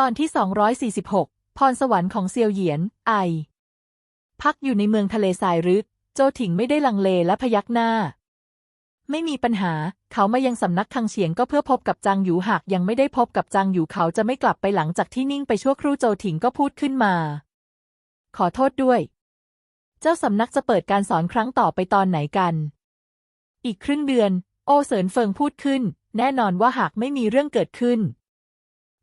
ตอนที่ 246 พรสวรรค์ของเซียวเหยียน ไอ พักอยู่ในเมืองทะเลทรายรึก โจถิงไม่ได้ลังเลและพยักหน้า ไม่มีปัญหา เขามายังสำนักคังเฉียงก็เพื่อพบกับจางหยูหากยังไม่ได้พบกับจางหยูเขาจะไม่กลับไปหลังจากที่นิ่งไปชั่วครู่โจถิงก็พูดขึ้นมา ขอโทษด้วย เจ้าสำนักจะเปิดการสอนครั้งต่อไปตอนไหนกัน อีกครึ่งเดือน โอเสินเฟิงพูดขึ้น แน่นอนว่าหากไม่มีเรื่องเกิดขึ้น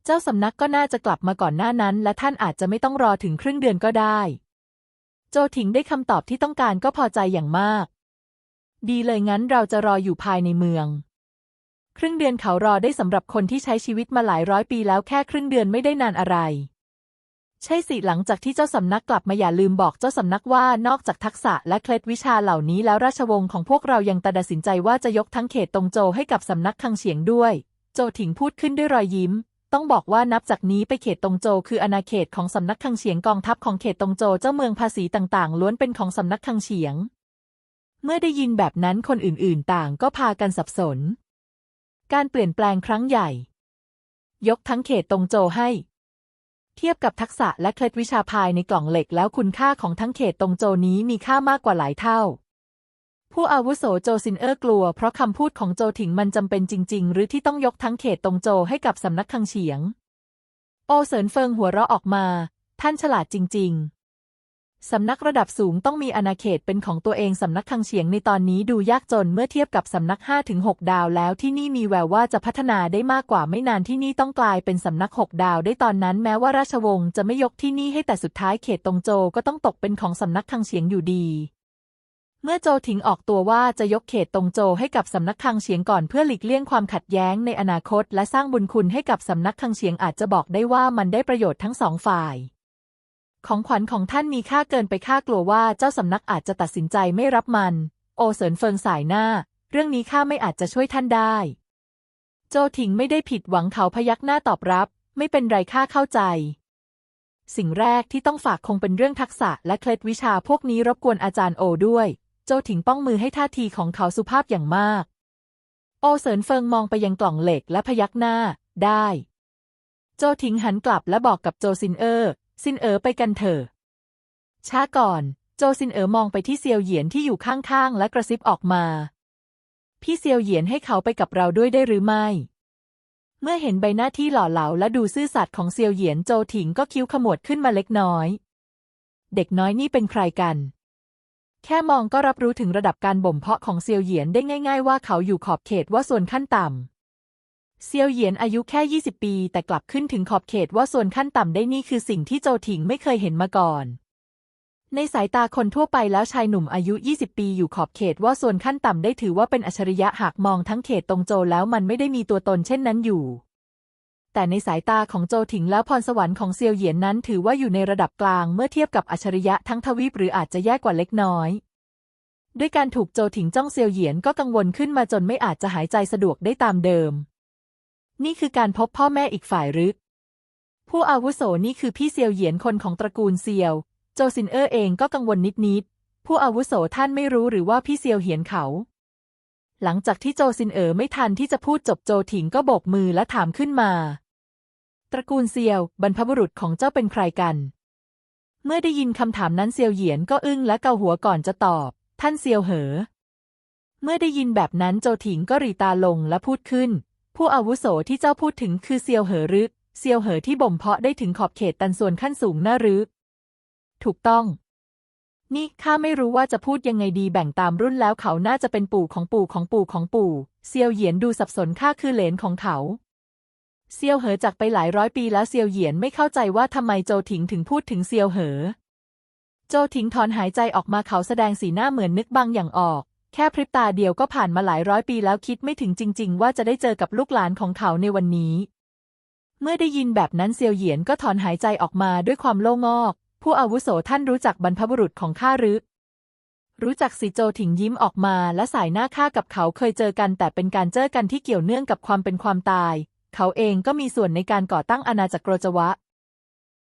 เจ้าสำนักก็น่าจะกลับมาก่อนหน้านั้น และท่านอาจจะไม่ต้องรอถึงครึ่งเดือนก็ได้ โจถิงได้คำตอบที่ต้องการก็พอใจอย่างมาก ดีเลยงั้นเราจะรออยู่ภายในเมือง ครึ่งเดือนเขารอได้สำหรับคนที่ใช้ชีวิตมาหลายร้อยปีแล้วแค่ครึ่งเดือนไม่ได้นานอะไร ใช่สิหลังจากที่เจ้าสำนักกลับมาอย่าลืมบอกเจ้าสำนักว่านอกจากทักษะและเคล็ดวิชาเหล่านี้แล้วราชวงศ์ของพวกเรายังตัดสินใจว่าจะยกทั้งเขตตรงโจให้กับสำนักคังเฉียงด้วย โจถิงพูดขึ้นด้วยรอยยิ้ม ต้องบอกว่านับจากนี้ไปเขตตงโจคืออาณาเขตของสำนักคังเฉียงกองทัพของเขตตงโจเจ้าเมืองภาษีต่างๆ ล้วนเป็นของสำนักคังเฉียง เมื่อได้ยินแบบนั้นคนอื่นๆ ต่างก็พากันสับสน การเปลี่ยนแปลงครั้งใหญ่ ยกทั้งเขตตงโจให้ เทียบกับทักษะและเคล็ดวิชาภายในกล่องเหล็กแล้วคุณค่าของทั้งเขตตงโจนี้มีค่ามากกว่าหลายเท่า ผู้อาวุโสโจซินเออร์กลัวเพราะคำพูดของโจถิงมันจำเป็นจริง ๆ หรือที่ต้องยกทั้งเขตตรงโจให้กับสำนักคังเฉียง โอเสินเฟิงหัวเราะออกมา ท่านฉลาดจริง ๆ สำนักระดับสูงต้องมีอาณาเขตเป็นของตัวเองสำนักคังเฉียงในตอนนี้ดูยากจนเมื่อเทียบกับสำนัก5-6ดาวแล้วที่นี่มีแววว่าจะพัฒนาได้มากกว่าไม่นานที่นี่ต้องกลายเป็นสำนัก6ดาวได้ตอนนั้นแม้ว่าราชวงศ์จะไม่ยกที่นี่ให้แต่สุดท้ายเขตตรงโจก็ต้องตกเป็นของสำนักคังเฉียงอยู่ดี เมื่อโจถิงออกตัวว่าจะยกเขตตงโจให้กับสำนักคังเฉียงก่อนเพื่อหลีกเลี่ยงความขัดแย้งในอนาคต และสร้างบุญคุณให้กับสำนักคังเฉียงอาจจะบอกได้ว่ามันได้ประโยชน์ทั้งสองฝ่าย ของขวัญของท่านมีค่าเกินไปค่ากลัวว่าเจ้าสำนักอาจจะตัดสินใจไม่รับมัน โอเสินเฟิงสายหน้า เรื่องนี้ข้าไม่อาจจะช่วยท่านได้ โจถิงไม่ได้ผิดหวังเขาพยักหน้าตอบรับ ไม่เป็นไรข้าเข้าใจสิ่งแรกที่ต้องฝากคงเป็นเรื่องทักษะและเคล็ดวิชาพวกนี้รบกวนอาจารย์โอด้วย โจถิงป้องมือให้ท่าทีของเขาสุภาพอย่างมาก โอเสินเฟิงมองไปยังกล่องเหล็กและพยักหน้า ได้ โจถิงหันกลับและบอกกับโจซินเออร์ซินเอ๋อไปกันเถอะช้าก่อน โจซินเอ๋อมองไปที่เซียวเหยียนที่อยู่ข้างๆ และกระซิบออกมา พี่เซียวเหยียนให้เขาไปกับเราด้วยได้หรือไม่ เมื่อเห็นใบหน้าที่หล่อเหลาและดูซื่อสัตย์ของเซียวเหยียนโจถิงก็คิ้วขมวดขึ้นมาเล็กน้อย เด็กน้อยนี่เป็นใครกัน แค่มองก็รับรู้ถึงระดับการบ่มเพาะของเซียวเหยียนได้ง่าย ๆ ว่าเขาอยู่ขอบเขตว่าส่วนขั้นต่ำ เซียวเหยียนอายุแค่ 20 ปี แต่กลับขึ้นถึงขอบเขตว่าส่วนขั้นต่ำได้นี่คือสิ่งที่โจถิงไม่เคยเห็นมาก่อน ในสายตาคนทั่วไปแล้วชายหนุ่มอายุ 20 ปีอยู่ขอบเขตว่าส่วนขั้นต่ำได้ถือว่าเป็นอัจฉริยะหากมองทั้งเขตตรงโจแล้วมันไม่ได้มีตัวตนเช่นนั้นอยู่ แต่ในสายตาของโจถิงแล้วพรสวรรค์ของเซียวเหยียนนั้นถือว่าอยู่ในระดับกลางเมื่อเทียบกับอัจฉริยะทั้งทวีปหรืออาจจะแย่กว่าเล็กน้อย ด้วยการถูกโจถิงจ้องเซียวเหยียนก็กังวลขึ้นมาจนไม่อาจจะหายใจสะดวกได้ตามเดิม นี่คือการพบพ่อแม่อีกฝ่ายหรือผู้อาวุโสนี่คือพี่เซียวเหยียนคนของตระกูลเซียว โจซินเออร์เองก็กังวลนิดๆผู้อาวุโสท่านไม่รู้หรือว่าพี่เซียวเหยียนเขา หลังจากที่โจซินเอ๋อไม่ทันที่จะพูดจบโจถิงก็โบกมือและถามขึ้นมา ตระกูลเซียว บรรพบุรุษของเจ้าเป็นใครกัน เมื่อได้ยินคำถามนั้นเซียวเหยียนก็อึ้งและเกาหัวก่อนจะตอบ ท่านเซียวเหอ เมื่อได้ยินแบบนั้นโจถิงก็รีตาลงและพูดขึ้น ผู้อาวุโสที่เจ้าพูดถึงคือเซียวเหอรือเซียวเหอที่บ่มเพาะได้ถึงขอบเขตตันส่วนขั้นสูงน่ารือถูกต้อง นี่ข้าไม่รู้ว่าจะพูดยังไงดีแบ่งตามรุ่นแล้วเขาน่าจะเป็นปู่ของปู่ของปู่ของปู่ เซียวเหยียนดูสับสนข้าคือเหลนของเขา เซียวเหอจากไปหลายร้อยปีแล้วเซียวเหยียนไม่เข้าใจว่าทำไมโจถิงถึงพูดถึงเซียวเหอ โจถิงถอนหายใจออกมาเขาแสดงสีหน้าเหมือนนึกบางอย่างออก แค่พริบตาเดียวก็ผ่านมาหลายร้อยปีแล้วคิดไม่ถึงจริง ๆ ว่าจะได้เจอกับลูกหลานของเขาในวันนี้ เมื่อได้ยินแบบนั้นเซียวเหยียนก็ถอนหายใจออกมาด้วยความโล่งอก ผู้อาวุโสท่านรู้จักบรรพบุรุษของข้าหรือ รู้จักสิโจถิงยิ้มออกมาและสายหน้าข้ากับเขาเคยเจอกันแต่เป็นการเจอกันที่เกี่ยวเนื่องกับความเป็นความตาย เขาเองก็มีส่วนในการก่อตั้งอาณาจักรโรจวะ